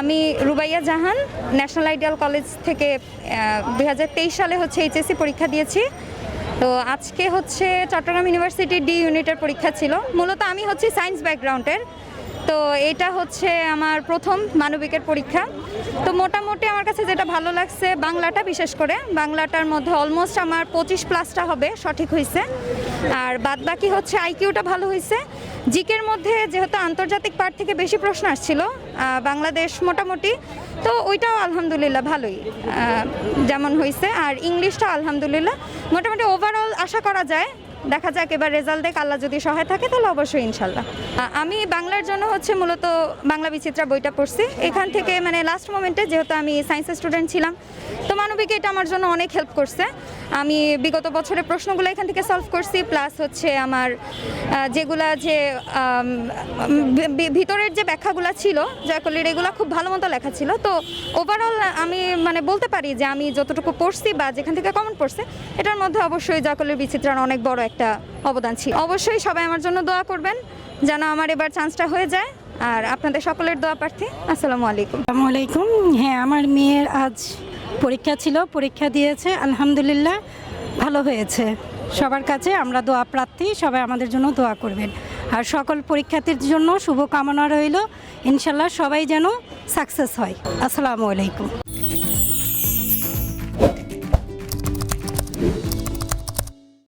আমি Rubaiya Jahan national ideal college থেকে দু হাজার তেইশ সালে হচ্ছে এইচএসসি পরীক্ষা দিয়েছি। তো আজকে হচ্ছে চট্টগ্রাম ইউনিভার্সিটির ডি ইউনিটের পরীক্ষা ছিল। মূলত আমি হচ্ছে সায়েন্স ব্যাকগ্রাউন্ডের তো এটা হচ্ছে আমার প্রথম মানবিকের পরীক্ষা। তো মোটামুটি আমার কাছে যেটা ভালো লাগছে বাংলাটা বিশেষ করে। বাংলাটার মধ্যে অলমোস্ট আমার পঁচিশ প্লাসটা হবে সঠিক হয়েছে আর বাদ বাকি হচ্ছে আইকিউটা ভালো হয়েছে জিকের মধ্যে যেহেতু আন্তর্জাতিক পার্ট থেকে বেশি প্রশ্ন আসছিল বাংলাদেশ মোটামুটি, তো ওইটাও আলহামদুলিল্লাহ ভালোই যেমন হয়েছে আর ইংলিশটা আলহামদুলিল্লাহ মোটামুটি ওভারঅল আশা করা যায়। দেখা যাক এবার রেজাল্ট দেখ আল্লাহ যদি সহায় থাকে, তাহলে অবশ্যই ইনশাল্লাহ। আমি বাংলার জন্য হচ্ছে মূলত বাংলা বিচিত্রা বইটা পড়ছি। এখান থেকে মানে লাস্ট মোমেন্টে যেহেতু আমি সায়েন্সের স্টুডেন্ট ছিলাম, তো মানবিক এটা আমার জন্য অনেক হেল্প করছে। আমি বিগত বছরের প্রশ্নগুলো এখান থেকে সলভ করছি প্লাস হচ্ছে আমার যেগুলা যে ভিতরের যে ব্যাখ্যাগুলো ছিল জয়কলির এগুলো খুব ভালো মতো লেখা ছিল। তো ওভারঅল আমি মানে বলতে পারি যে আমি যতটুকু পড়ছি বা যেখান থেকে কমেন্ট পড়ছে, এটার মধ্যে অবশ্যই জয়কলির বিচিত্রার অনেক বড় একটা অবদান ছিল। অবশ্যই সবাই আমার জন্য দোয়া করবেন, যেন আমার এবার চান্সটা হয়ে যায়। আর আপনাদের সকলের দোয়া প্রার্থী, আসসালামু আলাইকুম। আসসালামু আলাইকুম। হ্যাঁ আমার মেয়ের আজ পরীক্ষা ছিল, পরীক্ষা দিয়েছে, আলহামদুলিল্লাহ ভালো হয়েছে। সবার কাছে আমরা দোয়া প্রার্থী, সবাই আমাদের জন্য দোয়া করবেন। আর সকল পরীক্ষার্থীর জন্য শুভকামনা রইল। ইনশাল্লাহ সবাই যেন সাকসেস হয়। আসসালামু আলাইকুম।